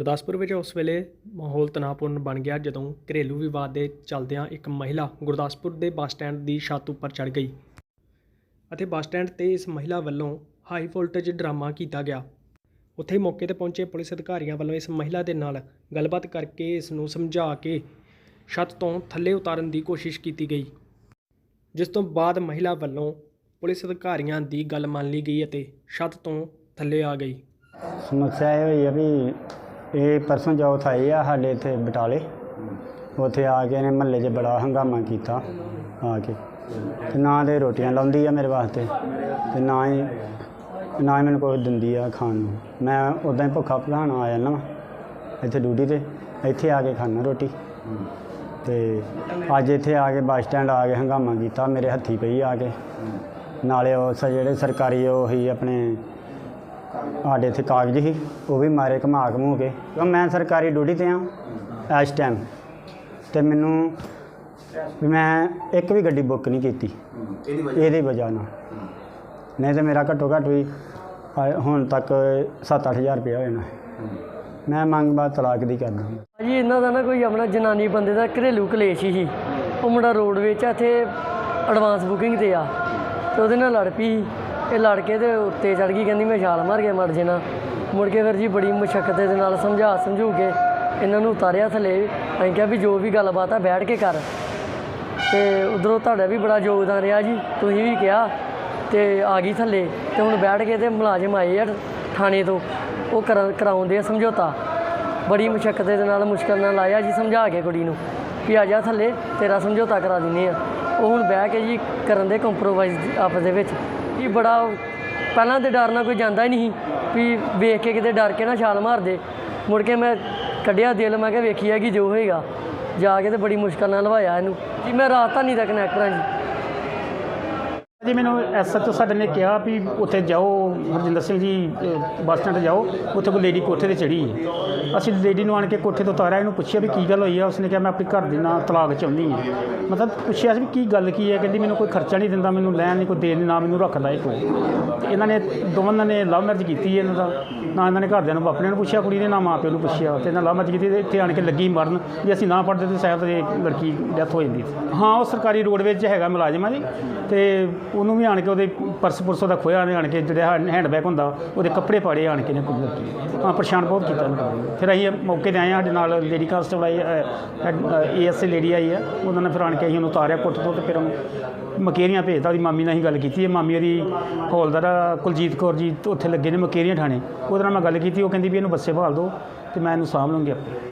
ਗੁਰਦਾਸਪੁਰ ਵਿੱਚ ਉਸ ਵੇਲੇ ਮਾਹੌਲ ਤਣਾਅਪੂਰਨ ਬਣ ਗਿਆ ਜਦੋਂ ਘਰੇਲੂ ਵਿਵਾਦ ਦੇ ਚੱਲਦਿਆਂ ਇੱਕ ਮਹਿਲਾ ਗੁਰਦਾਸਪੁਰ ਦੇ ਬੱਸ ਸਟੈਂਡ ਦੀ ਛੱਤ ਉੱਪਰ ਚੜ੍ਹ ਗਈ ਅਤੇ ਬੱਸ ਸਟੈਂਡ ਤੇ ਇਸ ਮਹਿਲਾ ਵੱਲੋਂ ਹਾਈ ਵੋਲਟੇਜ ਡਰਾਮਾ ਕੀਤਾ ਗਿਆ। ਉੱਥੇ ਮੌਕੇ ਤੇ ਪਹੁੰਚੇ ਪੁਲਿਸ ਅਧਿਕਾਰੀਆਂ ਵੱਲੋਂ ਇਸ ਮਹਿਲਾ ਦੇ ਨਾਲ ਗੱਲਬਾਤ ਕਰਕੇ ਇਸ ਨੂੰ ਸਮਝਾ ਕੇ ਛੱਤ ਤੋਂ ਥੱਲੇ ਉਤਾਰਨ ਦੀ ਕੋਸ਼ਿਸ਼ ਕੀਤੀ ਗਈ, ਜਿਸ ਤੋਂ ਬਾਅਦ ਮਹਿਲਾ ਵੱਲੋਂ ਪੁਲਿਸ ਅਧਿਕਾਰੀਆਂ ਦੀ ਗੱਲ ਮੰਨ ਲਈ ਗਈ ਅਤੇ ਛੱਤ ਤੋਂ ਥੱਲੇ ਆ ਗਈ। ਸਮੱਸਿਆ ਇਹ ਹੋਈ ਆ ਵੀ ਇਹ ਪਰਸੋਂ ਚੌਥ ਆਏ ਆ ਸਾਡੇ ਇੱਥੇ ਬਟਾਲੇ। ਉੱਥੇ ਆ ਕੇ ਇਹਨੇ ਮਹੱਲੇ 'ਚ ਬੜਾ ਹੰਗਾਮਾ ਕੀਤਾ ਆ ਕੇ। ਤੇ ਨਾ ਦੇ ਰੋਟੀਆਂ ਲਾਉਂਦੀ ਆ ਮੇਰੇ ਵਾਸਤੇ, ਤੇ ਨਾ ਹੀ ਨਾ ਹੀ ਮੈਨੂੰ ਕੁਛ ਦਿੰਦੀ ਆ ਖਾਣ ਨੂੰ। ਮੈਂ ਉਦਾਂ ਹੀ ਭੁੱਖਾ ਭਗਾਣਾ ਆ ਜਾਂਦਾ ਵਾਂ, ਇੱਥੇ ਡਿਊਟੀ ਤੇ, ਇੱਥੇ ਆ ਕੇ ਖਾਣਾ ਰੋਟੀ। ਤੇ ਅੱਜ ਇੱਥੇ ਆ ਕੇ ਬੱਸ ਸਟੈਂਡ ਆ ਕੇ ਹੰਗਾਮਾ ਕੀਤਾ, ਮੇਰੇ ਹੱਥੀ ਪਈ ਆ ਕੇ। ਨਾਲੇ ਉਸ ਜਿਹੜੇ ਸਰਕਾਰੀ ਉਹ ਹੀ ਆਪਣੇ ਸਾਡੇ ਇੱਥੇ ਕਾਗਜ਼ ਸੀ ਉਹ ਵੀ ਮਾਰੇ ਘੁਮਾ ਘਮੂ ਕੇ। ਕਿਉਂ ਮੈਂ ਸਰਕਾਰੀ ਡਿਊਟੀ ਤੇ ਆ ਇਸ ਟਾਈਮ ਤੇ ਮੈਨੂੰ ਵੀ ਮੈਂ ਇੱਕ ਵੀ ਗੱਡੀ ਬੁੱਕ ਨਹੀਂ ਕੀਤੀ। ਇਹਦੀ ਵਜ੍ਹਾ? ਨਾਲ। ਨਹੀਂ ਤੇ ਮੇਰਾ ਘੱਟੋ ਘੱਟ ਵੀ ਹੁਣ ਤੱਕ 7-8000 ਰੁਪਇਆ ਹੋ ਜਾਣਾ। ਮੈਂ ਮੰਗ ਬਾਅਦ ਤਲਾਕ ਦੀ ਕਰਦਾ। ਜੀ ਇਹਨਾਂ ਦਾ ਨਾ ਕੋਈ ਆਪਣਾ ਜਨਾਨੀ ਬੰਦੇ ਦਾ ਘਰੇਲੂ ਕਲੇਸ਼ ਹੀ ਉਹ ਮੁੰਡਾ ਰੋਡ ਵਿੱਚ ਆ ਇੱਥੇ ਐਡਵਾਂਸ ਬੁਕਿੰਗ ਤੇ ਆ। ਤੇ ਉਹਦੇ ਨਾਲ ਲੜ ਪਈ ਇਹ ਲੜ ਕੇ ਤੇ ਉੱਤੇ ਚੜ ਗਈ, ਕਹਿੰਦੀ ਮੈਂ ਛਾਲ ਮਾਰ ਕੇ ਮਰ ਜਾਣਾ। ਮੁੜ ਕੇ ਫਿਰ ਜੀ ਬੜੀ ਮੁਸ਼ਕਲ ਦੇ ਨਾਲ ਸਮਝਾ ਸਮਝੂ ਕੇ ਇਹਨਾਂ ਨੂੰ ਉਤਾਰਿਆ ਥੱਲੇ। ਅਸੀਂ ਕਿਹਾ ਵੀ ਜੋ ਵੀ ਗੱਲਬਾਤ ਆ, ਬੈਠ ਕੇ ਕਰ। ਤੇ ਉਧਰੋਂ ਤੁਹਾਡਾ ਵੀ ਬੜਾ ਯੋਗਦਾਨ ਰਿਹਾ ਜੀ, ਤੁਸੀਂ ਵੀ ਕਿਹਾ ਤੇ ਆ ਗਈ ਥੱਲੇ। ਤੇ ਹੁਣ ਬੈਠ ਕੇ ਤੇ ਮੁਲਾਜ਼ਮ ਆਏ ਆ ਥਾਣੇ ਤੋਂ। ਉਹ ਕਰਾ- ਕਰਾਉਂਦੇ ਆ ਸਮਝੌਤਾ। ਬੜੀ ਮੁਸ਼ਕਲ ਦੇ ਨਾਲ ਮੁਸ਼ਕਲ ਨਾਲ ਆਇਆ ਜੀ, ਸਮਝਾ ਕੇ ਕੁੜੀ ਨੂੰ ਵੀ ਆ ਜਾ ਥੱਲੇ, ਤੇਰਾ ਸਮਝੌਤਾ ਕਰਾ ਦਿੰਨੇ ਆ। ਉਹ ਹੁਣ ਬਹਿ ਕੇ ਜੀ ਕਰਨ ਦੇ ਕੰਪਰੋਮਾਈਜ਼ ਆਪਸ ਦੇ ਵਿੱਚ। ਕਿ ਬੜਾ ਪਹਿਲਾਂ ਤੇ ਡਰ ਨਾਲ ਕੋਈ ਜਾਂਦਾ ਹੀ ਨਹੀਂ ਸੀ। ਵੀ ਵੇਖ ਕੇ ਕਿਤੇ ਡਰ ਕੇ ਨਾ ਛਾਲ ਮਾਰ ਦੇ। ਮੁੜ ਕੇ ਮੈਂ ਕੱਢਿਆ ਦਿਲ, ਮੈਂ ਕਿਹਾ ਵੇਖੀ ਹੈ ਕਿ ਜੋ ਹੋਏਗਾ। ਜਾ ਕੇ ਤੇ ਬੜੀ ਮੁਸ਼ਕਲ ਨਾਲ ਲਵਾਇਆ ਇਹਨੂੰ। ਜੀ ਮੈਂ ਰਾਜਧਾਨੀ ਦਾ ਕਨੈਕਟਰ ਹਾਂ ਜੀ। ਜੀ ਮੈਨੂੰ ਐਸਐਚਓ ਸਾਡੇ ਨੇ ਕਿਹਾ ਵੀ ਉੱਥੇ ਜਾਓ ਹਰਜਿੰਦਰ ਸਿੰਘ ਜੀ ਬੱਸ ਸਟੈਂਡ ਜਾਓ, ਉੱਥੇ ਕੋਈ ਲੇਡੀ ਕੋਠੇ ਤੇ ਚੜੀ ਅਸੀਂ ਲੇਡੀ ਨੂੰ ਆਣ ਕੇ ਕੋਠੇ ਤੋਂ ਉਤਾਰਿਆ, ਇਹਨੂੰ ਪੁੱਛਿਆ ਵੀ ਕੀ ਗੱਲ ਹੋਈ ਆ, ਉਸਨੇ ਕਿਹਾ ਮੈਂ ਆਪਣੇ ਘਰ ਦੇ ਨਾਲ ਤਲਾਕ ਚਾਹੁੰਦੀ ਹਾਂ। ਮਤਲਬ ਪੁੱਛਿਆ ਸੀ ਵੀ ਕੀ ਗੱਲ ਕੀ ਹੈ, ਕਹਿੰਦੀ ਮੈਨੂੰ ਕੋਈ ਖਰਚਾ ਨਹੀਂ ਦਿੰਦਾ, ਮੈਨੂੰ ਲੈਣ ਨਹੀਂ, ਕੋਈ ਦੇਣ ਨਾ ਮੈਨੂੰ ਰੱਖਦਾ ਇਹ ਕੋਈ। ਤੇ ਇਹਨਾਂ ਨੇ, ਦੋਵਾਂ ਨੇ ਲਵ ਮੈਰਿਜ ਕੀਤੀ ਹੈ ਇਹਨਾਂ ਦਾ। ਨਾ ਇਹਨਾਂ ਨੇ ਘਰਦਿਆਂ ਨੂੰ ਆਪਣੇ ਨੂੰ ਪੁੱਛਿਆ, ਕੁੜੀ ਨੇ ਨਾ ਮਾਂ ਪਿਓ ਨੂੰ ਪੁੱਛਿਆ, ਤੇ ਇਹਨਾਂ ਲਵ ਮੈਰਿਜ ਕੀਤੀ ਤੇ ਇੱਥੇ ਆਣ ਕੇ ਲੱਗੀ ਮਰਨ, ਜੇ ਅਸੀਂ ਨਾ ਪੜਦੇ ਤਾਂ ਸ਼ਾਇਦ ਇਹ ਲੜਕੀ ਡੈਥ ਹੋ ਜਾਂਦੀ। ਹਾਂ, ਉਹ ਸਰਕਾਰੀ ਰੋਡ ਵਿੱਚ ਹੈਗਾ ਮੁਲਾਜ਼ਮ ਆ ਜੀ, ਤੇ ਉਹਨੂੰ ਵੀ ਆਣ ਕੇ ਉਹਦੇ ਪਰਸ ਪੁਰਸ ਦਾ ਖੋਇਆ ਨੇ ਆਣ ਕੇ ਜਿਹੜਾ ਹੈਂਡਬੈਗ ਹੁੰਦਾ, ਉਹਦੇ ਕੱਪੜੇ ਪਾੜੇ, ਆਣ ਕੇ ਨੇ ਕੁੜੀ ਲੜਕੀ ਹਾਂ, ਪਰੇਸ਼ਾਨ ਬਹੁਤ ਕੀਤਾ ਉਹਨੂੰ। ਫਿਰ ਅਸੀਂ ਮੌਕੇ ਤੇ ਆਏ ਹਾਂ, ਸਾਡੇ ਨਾਲ ਲੇਡੀ ਕਾਂਸਟੇਬਲ ਆਈ ਏਐਸਏ ਲੇਡੀ ਆਈ ਆ। ਉਹਨਾਂ ਨੇ ਫਿਰ ਆਣ ਕੇ ਅਸੀਂ ਉਹਨੂੰ ਉਤਾਰਿਆ ਕੁੱਟ ਤੋਂ ਤੇ ਫਿਰ ਉਹਨੂੰ ਮਕੇਰੀਆਂ ਭੇਜਤਾ, ਉਹਦੀ ਮਾਮੀ ਨਾਲ ਹੀ ਗੱਲ ਕੀਤੀ ਹੈ। ਮਾਮੀ ਉਹਦੀ ਹੌਲਦਾਰ ਕੁਲਜੀਤ ਕੌਰ ਜੀ, ਉੱਥੇ ਲੱਗੇ ਨੇ ਮਕੇਰੀਆਂ ਥਾਣੇ। ਉਹਦੇ ਨਾਲ ਮੈਂ ਗੱਲ ਕੀਤੀ, ਉਹ ਕਹਿੰਦੀ ਵੀ ਇਹਨੂੰ ਬੱਸੇ ਭਾਲ ਦਿਓ ਤੇ ਮੈਂ ਇਹਨੂੰ ਸਾਂਭ ਲਵਾਂਗੀ ਆਪੇ।